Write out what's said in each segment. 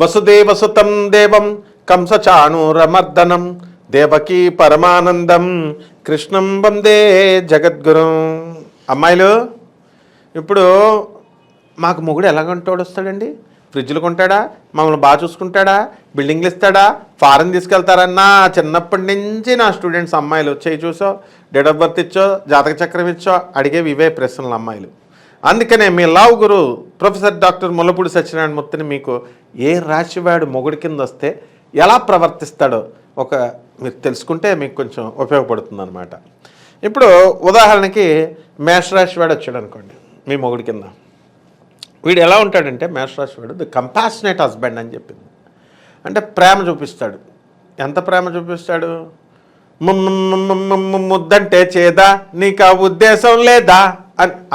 వసుదేవసుతం దేవం కంసచాణూరమర్దనం దేవకీ పరమానందం కృష్ణం వందే జగద్గురు. అమ్మాయిలు ఇప్పుడు మాకు మొగుడు ఎలాగంటాడు వస్తాడండి? ఫ్రిడ్జ్లు కొంటాడా? మమ్మల్ని బాగా చూసుకుంటాడా? బిల్డింగ్లు ఇస్తాడా? ఫారెన్ తీసుకెళ్తారన్నా? చిన్నప్పటి నుంచి నా స్టూడెంట్స్ అమ్మాయిలు చేయి చూసో డేట్ ఆఫ్ బర్త్ ఇచ్చో జాతక చక్రం ఇచ్చో అడిగేవి ఇవే ప్రశ్నలు అమ్మాయిలు. అందుకనే మీ లావు గురు ప్రొఫెసర్ డాక్టర్ ముల్లపూడి సత్యనారాయణ మూర్తిని మీకు ఏ రాశివాడు మొగుడి కింద వస్తే ఎలా ప్రవర్తిస్తాడో ఒక మీరు తెలుసుకుంటే మీకు కొంచెం ఉపయోగపడుతుంది అనమాట ఇప్పుడు ఉదాహరణకి మేషరాశి వాడు వచ్చాడు అనుకోండి మీ మొగుడి కింద. వీడు ఎలా ఉంటాడంటే మేషరాశి వాడు ది కంపాషనేట్ హస్బెండ్ అని చెప్పింది. అంటే ప్రేమ చూపిస్తాడు. ఎంత ప్రేమ చూపిస్తాడు? ముద్దంటే చేదా? నీకు ఆ ఉద్దేశం లేదా?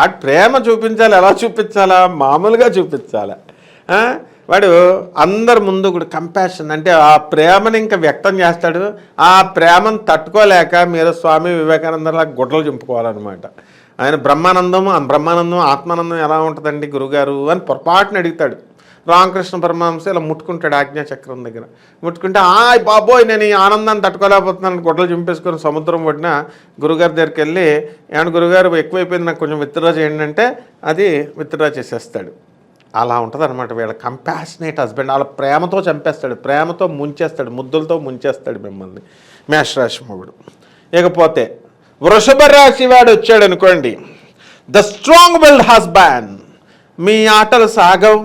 ఆ ప్రేమ చూపించాలి ఎలా చూపించాలా? మామూలుగా చూపించాలా. వాడు అందరి ముందు కూడా కంపాషన్ అంటే ఆ ప్రేమని ఇంకా వ్యక్తం చేస్తాడు. ఆ ప్రేమను తట్టుకోలేక మీరు స్వామి వివేకానందలా గుడ్డలు చింపుకోవాలన్నమాట. ఆయన బ్రహ్మానందం ఆ బ్రహ్మానందం ఆత్మానందం ఎలా ఉంటుందండి గురుగారు అని పొరపాటున అడుగుతాడు. రామకృష్ణ పరమహంస ఇలా ముట్టుకుంటాడు ఆజ్ఞాచక్రం దగ్గర. ముట్టుకుంటే ఆయ్ బాబోయ్ నేను ఈ ఆనందాన్ని తట్టుకోలేకపోతున్నాను. గుడ్డలు చింపేసుకొని సముద్రం పడిన గురుగారి దగ్గరికి వెళ్ళి ఏమన్నా గురుగారు ఎక్కువైపోయింది నాకు కొంచెం విత్డ్రా చేయండి అంటే అది విత్డ్రా చేసేస్తాడు. అలా ఉంటుంది అనమాట వీళ్ళ కంపాషనేట్ హస్బెండ్ వాళ్ళ ప్రేమతో చంపేస్తాడు ప్రేమతో ముంచేస్తాడు ముద్దులతో ముంచేస్తాడు మిమ్మల్ని. మేషరాశి మొగుడు ఇకపోతే వృషభ రాశి వాడు వచ్చాడు అనుకోండి ద స్ట్రాంగ్ బిల్డ్ హస్బెండ్ మీ ఆటలు సాగవు.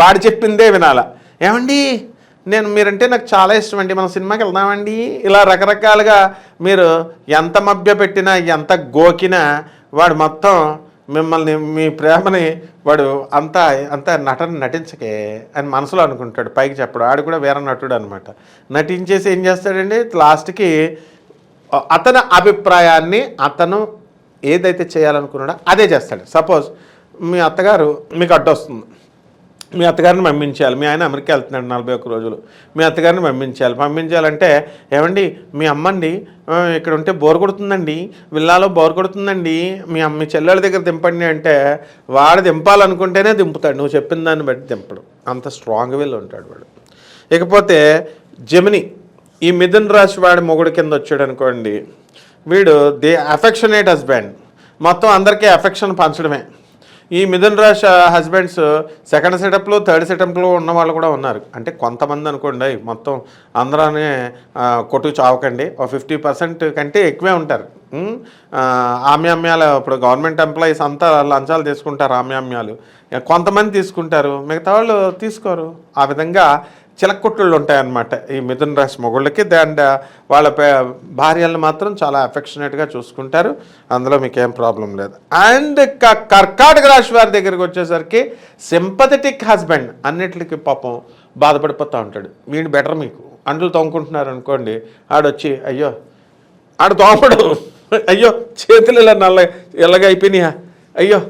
వాడు చెప్పిందే వినాల. ఏమండి? నేను మీరంటే నాకు చాలా ఇష్టం అండి మనం సినిమాకి వెళ్దామండి? ఇలా రకరకాలుగా మీరు ఎంత మభ్య పెట్టినా ఎంత గోకినా వాడు మొత్తం మిమ్మల్ని మీ ప్రేమని వాడు అంతా అంత నటన నటించకే అని మనసులో అనుకుంటాడు. పైకి చెప్పడు. ఆడు కూడా వేరే నటుడు అనమాట నటించేసి ఏం చేస్తాడండి? లాస్ట్కి అతని అభిప్రాయాన్ని అతను ఏదైతే చేయాలనుకున్నాడో అదే చేస్తాడు. సపోజ్ మీ అత్తగారు మీకు అడ్డొస్తుంది. మీ అత్తగారిని పంపించాలి. మీ ఆయన అమెరికా వెళ్తున్నాడు నలభై ఒక్క రోజులు. మీ అత్తగారిని పంపించాలి. పంపించాలంటే ఏమండి మీ అమ్మండి ఇక్కడ ఉంటే బోర్ కొడుతుందండి. విల్లాలో బోర్ కొడుతుందండి. మీ అమ్మ చెల్లెళ్ళ దగ్గర దింపండి అంటే వాడు దింపాలనుకుంటేనే దింపుతాడు. నువ్వు చెప్పిన దాన్ని బట్టి దింపడు. అంత స్ట్రాంగ్ విల్ ఉంటాడు వాడు. ఇకపోతే జమిని ఈ మిథున్ రాశి వాడి మొగుడు కింద వచ్చాడు అనుకోండి వీడు దే అఫెక్షనేట్ హస్బెండ్. మొత్తం అందరికీ అఫెక్షన్ పంచడమే. ఈ మిథున్ రాశి హస్బెండ్స్ సెకండ్ సెటప్లో థర్డ్ సెటప్లో ఉన్న వాళ్ళు కూడా ఉన్నారు. అంటే కొంతమంది అనుకోండి మొత్తం అందరానే కొట్టు చావకండి. ఒక ఫిఫ్టీ పర్సెంట్ కంటే ఎక్కువే ఉంటారు. ఆమ్యామ్యాలు ఇప్పుడు గవర్నమెంట్ ఎంప్లాయీస్ అంతా లంచాలు తీసుకుంటారు ఆమ్యామ్యాలు. కొంతమంది తీసుకుంటారు మిగతా వాళ్ళు తీసుకోరు. ఆ విధంగా చిలక్కొట్టుళ్ళు ఉంటాయన్నమాట. ఈ మిథున రాశి మొగుళ్ళకి. అండ్ వాళ్ళ భార్యలను మాత్రం చాలా అఫెక్షనేట్గా చూసుకుంటారు. అందులో మీకు ఏం ప్రాబ్లం లేదు. అండ్ క- కర్కాటక రాశి వారి దగ్గరికి వచ్చేసరికి సింపథెటిక్ హస్బెండ్ అన్నిటికి పాపం బాధపడిపోతూ ఉంటాడు. వీడు బెటర్ మీకు. అండ్లు తోముకుంటున్నారు అనుకోండి ఆడొచ్చి అయ్యో ఆడు తోమడు. అయ్యో చేతులు ఇలా నల్ల ఎల్లగా అయిపోయినాయా? అయ్యో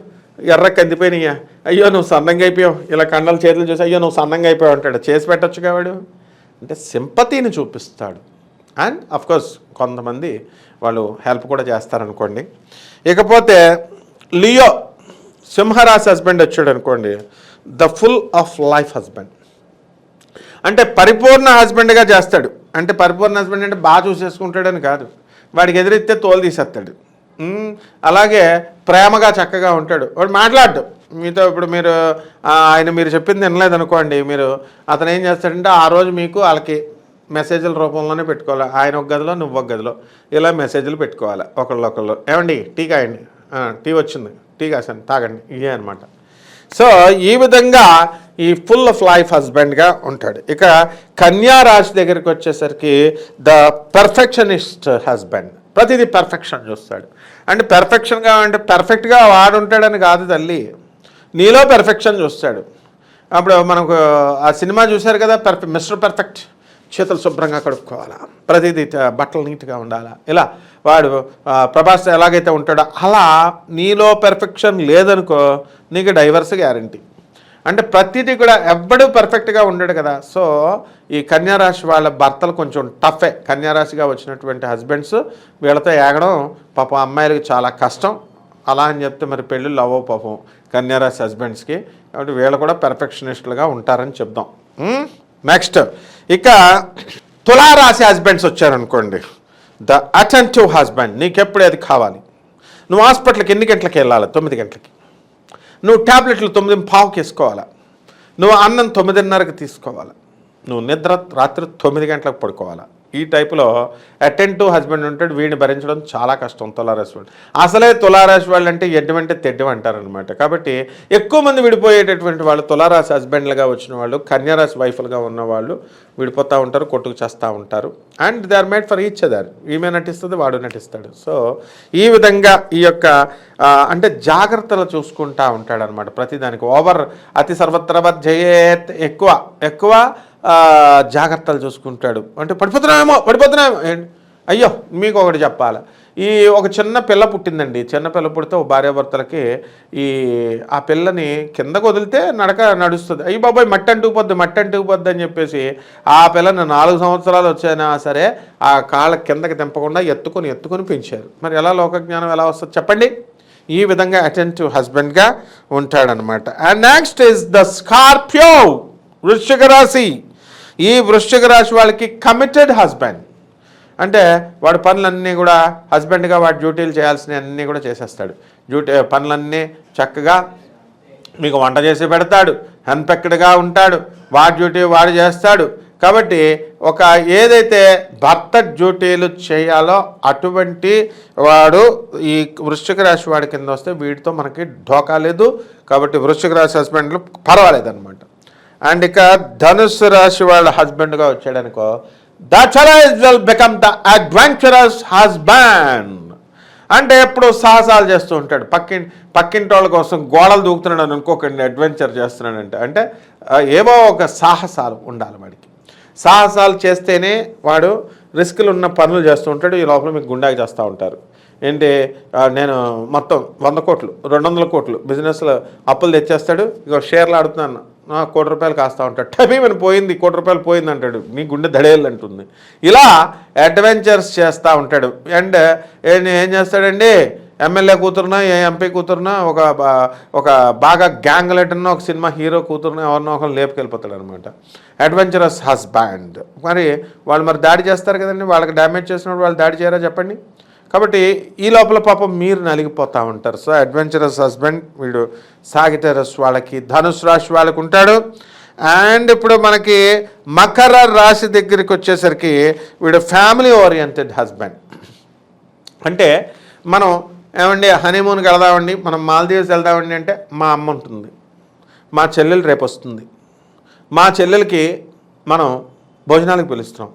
ఎర్ర కందిపోయినాయా? అయ్యో నువ్వు సన్నంగా అయిపోయావు. ఇలా కండలు చేతులు చూసి అయ్యో నువ్వు సన్నంగా అయిపోయావు అంటాడు. చేసి పెట్టచ్చు వాడు? అంటే సింపతిని చూపిస్తాడు. అండ్ కోర్స్ కొంతమంది వాళ్ళు హెల్ప్ కూడా చేస్తారనుకోండి. ఇకపోతే లియో సింహరాశి హస్బెండ్ వచ్చాడు అనుకోండి the full of life husband అంటే పరిపూర్ణ హస్బెండ్గా చేస్తాడు. అంటే పరిపూర్ణ హస్బెండ్ అంటే బాగా చూసేసుకుంటాడని కాదు. వాడికి ఎదురైతే తోలు తీసేస్తాడు. అలాగే ప్రేమగా చక్కగా ఉంటాడు. వాడు మాట్లాడు మీతో ఇప్పుడు మీరు ఆయన మీరు చెప్పింది వినలేదు అనుకోండి మీరు. అతను ఏం చేస్తాడంటే ఆ రోజు మీకు వాళ్ళకి మెసేజ్ల రూపంలోనే పెట్టుకోవాలి. ఆయన ఒక గదిలో నువ్వు ఒక గదిలో. ఇలా మెసేజ్లు పెట్టుకోవాలి. ఒకళ్ళు ఒకళ్ళు ఏమండి? టీ కాయండి. టీ వచ్చింది. టీ కాసాను తాగండి. ఇదే అనమాట సో ఈ విధంగా ఈ ఫుల్ ఆఫ్ లైఫ్ హస్బెండ్గా ఉంటాడు. ఇక కన్యా రాశి దగ్గరికి వచ్చేసరికి ద పర్ఫెక్షనిస్ట్ హస్బెండ్. ప్రతిదీ పర్ఫెక్షన్ చూస్తాడు. అంటే పెర్ఫెక్షన్గా అంటే పెర్ఫెక్ట్గా వాడు ఉంటాడని కాదు తల్లి. నీలో పెర్ఫెక్షన్ చూస్తాడు. అప్పుడు మనకు ఆ సినిమా చూశారు కదా పెర్ఫె మిస్టర్ పర్ఫెక్ట్ చేతులు శుభ్రంగా కడుక్కోవాలా? ప్రతిదీ బట్టలు నీట్గా ఉండాలా? ఇలా వాడు ప్రభాస్ ఎలాగైతే ఉంటాడో అలా నీలో పెర్ఫెక్షన్ లేదనుకో నీకు డైవర్స్ గ్యారంటీ అంటే ప్రతిదీ కూడా ఎవ్వడూ పర్ఫెక్ట్గా ఉండడు కదా. సో ఈ కన్యారాశి వాళ్ళ భర్తలు కొంచెం టఫే కన్యారాశిగా వచ్చినటువంటి హస్బెండ్స్ వీళ్ళతో ఏగడం పాపం అమ్మాయిలకు చాలా కష్టం. అలా అని చెప్తే మరి పెళ్ళిళ్ళు అవ్వవు పాపం కన్యారాశి హస్బెండ్స్కి కాబట్టి వీళ్ళు కూడా పెర్ఫెక్షనిస్టులుగా ఉంటారని చెప్దాం. నెక్స్ట్ ఇక తులారాశి హస్బెండ్స్ వచ్చారనుకోండి. ద అటెంటివ్ హస్బెండ్ నీకెప్పుడు అది కావాలి? నువ్వు హాస్పిటల్కి ఎన్ని గంటలకు వెళ్ళాలి? తొమ్మిది గంటలకి. నువ్వు ట్యాబ్లెట్లు తొమ్మిది పావుకి వేసుకోవాలా నువ్వు అన్నం తొమ్మిదిన్నరకు తీసుకోవాలా? నువ్వు నిద్ర రాత్రి తొమ్మిది గంటలకు పడుకోవాలా? ఈ టైపులో అటెంటివ్ హస్బెండ్ ఉంటాడు వీడిని భరించడం చాలా కష్టం. తులారాశి వాళ్ళు. అసలే తులారాశి వాళ్ళు అంటే ఎడ్డమంటే తెడ్డం అంటారనమాట కాబట్టి ఎక్కువ మంది విడిపోయేటటువంటి వాళ్ళు తులారాశి హస్బెండ్లుగా వచ్చిన వాళ్ళు కన్యారాశి వైఫ్లుగా ఉన్న వాళ్ళు విడిపోతూ ఉంటారు కొట్టుకు చేస్తూ ఉంటారు. And they are made for each other. ఈమె నటిస్తుంది వాడు నటిస్తాడు. సో ఈ విధంగా ఈ యొక్క అంటే జాగ్రత్తలు చూసుకుంటా ఉంటాడు అనమాట ప్రతిదానికి ఓవర్ అతి సర్వత్రవత్ జయేత్ ఎక్కువ. ఎక్కువ జాగ్రత్తలు చూసుకుంటాడు. అంటే పడిపోతున్నామేమో పడిపోతున్నామేమో అయ్యో మీకు ఒకటి చెప్పాలి. ఈ ఒక చిన్న పిల్ల పుట్టిందండి. చిన్న పిల్ల పుడితే ఓ భార్యాభర్తలకి ఈ ఆ పిల్లని కిందకు వదిలితే నడక నడుస్తుంది. అయ్యి బాబాయ్ మట్టి అంటుకుపోద్ది మట్టి అంటుకుపోద్ది అని చెప్పేసి ఆ పిల్లని నాలుగు సంవత్సరాలు వచ్చైనా సరే ఆ కాళ్ళ కిందకి దింపకుండా ఎత్తుకొని ఎత్తుకొని పెంచారు. మరి ఎలా లోకజ్ఞానం ఎలా వస్తుంది చెప్పండి? ఈ విధంగా అటెంటివ్ హస్బెండ్గా ఉంటాడనమాట and next is the Scorpio వృశ్చిక రాశి. ఈ వృశ్చిక రాశి వాళ్ళకి కమిటెడ్ హస్బెండ్ అంటే వాడు పనులన్నీ కూడా హస్బెండ్గా వాడి డ్యూటీలు చేయాల్సినవి అన్నీ కూడా చేసేస్తాడు. డ్యూటీ పనులన్నీ చక్కగా మీకు వంట చేసి పెడతాడు హెన్పెక్డ్గా ఉంటాడు వాడి డ్యూటీ వాడు చేస్తాడు. కాబట్టి ఒక ఏదైతే భర్త డ్యూటీలు చేయాలో అటువంటి వాడు ఈ వృశ్చిక రాశి వాడి కింద వస్తే వీటితో మనకి ఢోకా లేదు. కాబట్టి వృశ్చిక రాశి హస్బెండ్లు పర్వాలేదన్నమాట. అండ్ ఇక ధనుస్సు రాశి వాళ్ళ హస్బెండ్గా వచ్చాడనుకో the challenge will become the adventurous husband అంటే ఎప్పుడు సాహసాలు చేస్తూ ఉంటాడు. పక్కింటి పక్కింటి వాళ్ళ కోసం గోడలు దూకుతున్నాడు అనుకోకండి అడ్వెంచర్ చేస్తున్నాడంటే అంటే ఏవో ఒక సాహసాలు ఉండాలి వాడికి. సాహసాలు చేస్తేనే వాడు రిస్కులు ఉన్న పనులు చేస్తూ ఉంటాడు. ఈ లోపల మీకు గుండాకి చేస్తూ ఉంటారు. ఏంటి నేను మొత్తం వంద కోట్లు రెండు వందల కోట్లు బిజినెస్లో అప్పులు తెచ్చేస్తాడు. ఇక షేర్లు ఆడుతున్నాను. కోటి రూపాయలు కాస్తా ఉంటాడు. టమీమని పోయింది కోటి రూపాయలు పోయింది అంటాడు. నీ గుండె దడేళ్ళు అంటుంది ఇలా అడ్వెంచర్స్ చేస్తూ ఉంటాడు. అండ్ ఏం చేస్తాడండి? ఎమ్మెల్యే కూతురునా ఏ ఎంపీ కూతురునా ఒక బా- ఒక బాగా గ్యాంగ్ లెటర్న ఒక సినిమా హీరో కూతురునో ఎవరినో ఒకరు లేపుకెళ్ళిపోతాడు అనమాట అడ్వెంచరస్ హస్బ్యాండ్ మరి వాళ్ళు మరి దాడి చేస్తారు కదండి? వాళ్ళకి డ్యామేజ్ చేసినప్పుడు వాళ్ళు దాడి చేయరా చెప్పండి? కాబట్టి ఈ లోపల పాపం మీరు నలిగిపోతూ ఉంటారు. సో అడ్వెంచరస్ హస్బెండ్ వీడు సాగిటరస్ వాళ్ళకి ధనుసు రాశి వాళ్ళకు ఉంటాడు. అండ్ ఇప్పుడు మనకి మకర రాశి దగ్గరికి వచ్చేసరికి వీడు ఫ్యామిలీ ఓరియంటెడ్ హస్బెండ్ అంటే మనం ఏమండి హనీమూన్కి వెళదామండి మనం మాల్దీవ్స్ వెళ్దామండి అంటే మా అమ్మ ఉంటుంది. మా చెల్లెలు రేపు వస్తుంది. మా చెల్లెలకి మనం భోజనాలకు పిలుస్తాం.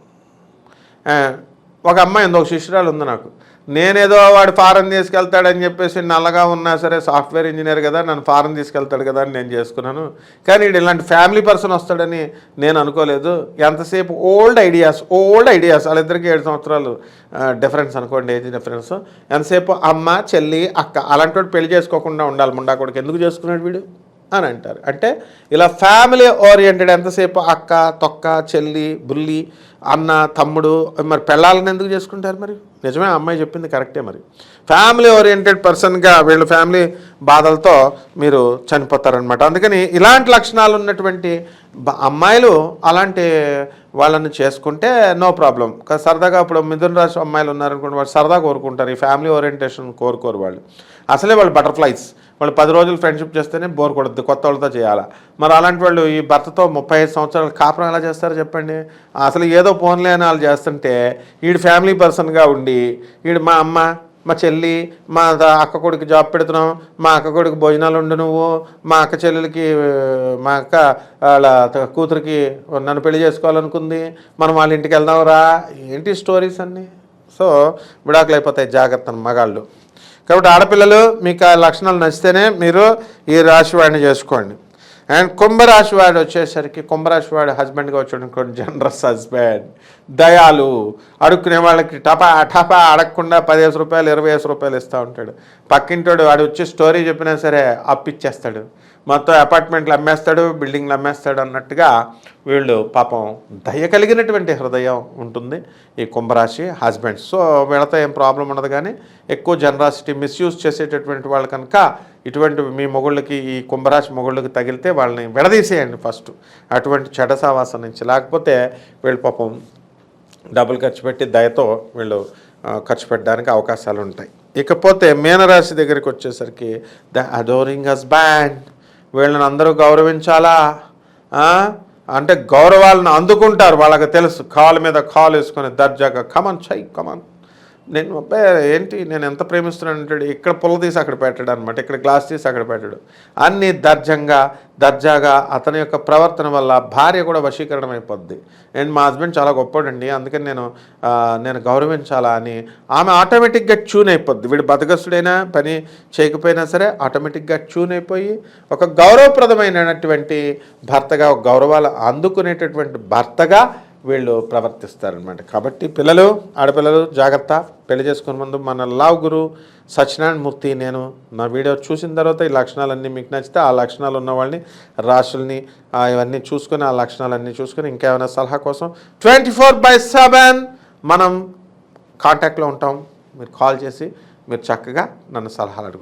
ఒక అమ్మాయి ఉంది ఒక శిష్యురాలు ఉంది నాకు. నేనేదో వాడు ఫారెన్ తీసుకెళ్తాడని చెప్పేసి నల్లగా ఉన్నా సరే సాఫ్ట్వేర్ ఇంజనీర్ కదా నన్ను ఫారెన్ తీసుకెళ్తాడు కదా అని నేను చేసుకున్నాను. కానీ వీడు ఇలాంటి ఫ్యామిలీ పర్సన్ వస్తాడని నేను అనుకోలేదు. ఎంతసేపు ఓల్డ్ ఐడియాస్ ఓల్డ్ ఐడియాస్ వాళ్ళిద్దరికి ఏడు సంవత్సరాలు డిఫరెన్స్ అనుకోండి ఏజ్ డిఫరెన్స్. ఎంతసేపు అమ్మ చెల్లి అక్క అలాంటి వాడు పెళ్ళి చేసుకోకుండా ఉండాలి. ముండా కొడుకు ఎందుకు చేసుకున్నాడు వీడు? అని అంటారు. అంటే ఇలా ఫ్యామిలీ ఓరియంటెడ్ ఎంతసేపు అక్క తొక్క చెల్లి బుల్లి అన్న తమ్ముడు మరి పెళ్ళాలని ఎందుకు చేసుకుంటారు మరి? నిజమే అమ్మాయి చెప్పింది కరెక్టే మరి. ఫ్యామిలీ ఓరియంటెడ్ పర్సన్గా వీళ్ళు ఫ్యామిలీ బాధలతో మీరు చనిపోతారనమాట అందుకని ఇలాంటి లక్షణాలు ఉన్నటువంటి అమ్మాయిలు అలాంటి వాళ్ళని చేసుకుంటే నో ప్రాబ్లం సరదాగా ఇప్పుడు మిథున రాశి అమ్మాయిలు ఉన్నారనుకోండి వాళ్ళు సరదా కోరుకుంటారు. ఈ ఫ్యామిలీ ఓరియంటేషన్ కోరుకోరు వాళ్ళు. అసలే వాళ్ళు బటర్ఫ్లైస్ వాళ్ళు పది రోజులు ఫ్రెండ్షిప్ చేస్తేనే బోర్ కొడుద్ది కొత్త వాళ్ళతో చేయాలా? మరి అలాంటి వాళ్ళు ఈ భర్తతో ముప్పై ఐదు సంవత్సరాలు కాపురం ఎలా చేస్తారో చెప్పండి? అసలు ఏదో ఫోన్లే అని వాళ్ళు చేస్తుంటే వీడు ఫ్యామిలీ పర్సన్గా ఉండి వీడు మా అమ్మ మా చెల్లి మా అక్క కొడుకు జాబ్ పెడుతున్నాం మా అక్క కొడుకు భోజనాలు ఉండు నువ్వు మా అక్క చెల్లెలకి మా అక్క వాళ్ళ త- కూతురికి నన్ను పెళ్ళి చేసుకోవాలనుకుంది మనం వాళ్ళ ఇంటికి వెళ్దాంరా ఏంటి స్టోరీస్ అన్నీ? సో విడాకులు అయిపోతాయి జాగ్రత్త మగాళ్ళు. కాబట్టి ఆడపిల్లలు మీకు ఆ లక్షణాలు నచ్చితేనే మీరు ఈ రాశి వాడిని చేసుకోండి. అండ్ కుంభరాశివాడు వచ్చేసరికి కుంభరాశివాడు హస్బెండ్గా వచ్చేటువంటి జనరస్ హస్బెండ్ దయాలు అడుక్కునే వాళ్ళకి టపా టపా అడగకుండా పదిహేను రూపాయలు ఇరవై వేసు రూపాయలు ఇస్తూ ఉంటాడు. పక్కింటోడు వాడు వచ్చి స్టోరీ చెప్పినా సరే అప్పిచ్చేస్తాడు. మొత్తం అపార్ట్మెంట్లు అమ్మేస్తాడు బిల్డింగ్లు అమ్మేస్తాడు అన్నట్టుగా వీళ్ళు పాపం దయ కలిగినటువంటి హృదయం ఉంటుంది ఈ కుంభరాశి హస్బెండ్స్ సో వీళ్ళతో ఏం ప్రాబ్లం ఉండదు కానీ ఎక్కువ జనరాసిటీ మిస్యూజ్ చేసేటటువంటి వాళ్ళు కనుక ఇటువంటి మీ మొగుళ్ళకి ఈ కుంభరాశి మొగుళ్ళకి తగిలితే వాళ్ళని విడదీసేయండి ఫస్ట్ అటువంటి చెడ సావాసం నుంచి. లేకపోతే వీళ్ళు పాపం డబ్బులు ఖర్చు పెట్టి దయతో వీళ్ళు ఖర్చు పెట్టడానికి అవకాశాలు ఉంటాయి. ఇకపోతే మీనరాశి దగ్గరికి వచ్చేసరికి ద అడోరింగ్ హస్బ్యాండ్ వీళ్ళని అందరూ గౌరవించాలా? అంటే గౌరవాలను అందుకుంటారు వాళ్ళకి తెలుసు. కాలు మీద కాలు వేసుకొని దర్జాగా కమన్ చై కమన్ నేను అబ్బాయి ఏంటి నేను ఎంత ప్రేమిస్తున్నాను అంటాడు. ఇక్కడ పుల్ల తీసి అక్కడ పెట్టాడు అనమాట ఇక్కడ గ్లాస్ తీసి అక్కడ పెట్టాడు. అన్నీ దర్జంగా దర్జాగా అతని యొక్క ప్రవర్తన వల్ల భార్య కూడా వశీకరణం అయిపోద్ది. అండ్ మా హస్బెండ్ చాలా గొప్పడండి అందుకని నేను నేను గౌరవించాలా అని. ఆమె ఆటోమేటిక్గా ట్యూన్ అయిపోద్ది. వీడు బతకస్తుడైనా పని చేయకపోయినా సరే ఆటోమేటిక్గా ట్యూన్ అయిపోయి ఒక గౌరవప్రదమైనటువంటి భర్తగా ఒక గౌరవాలు అందుకునేటటువంటి భర్తగా వీళ్ళు ప్రవర్తిస్తారనమాట కాబట్టి పిల్లలు ఆడపిల్లలు జాగ్రత్త. పెళ్ళి చేసుకునే ముందు మన లావ్ గురు సత్యనారాయణ మూర్తి నేను నా వీడియో చూసిన తర్వాత ఈ లక్షణాలన్నీ మీకు నచ్చితే ఆ లక్షణాలు ఉన్న వాళ్ళని రాశుల్ని ఇవన్నీ చూసుకొని ఆ లక్షణాలన్నీ చూసుకొని ఇంకేమైనా సలహా కోసం ట్వంటీ ఫోర్ బై సెవెన్ మనం కాంటాక్ట్లో ఉంటాం. మీరు కాల్ చేసి మీరు చక్కగా నన్ను సలహాలు అడుగు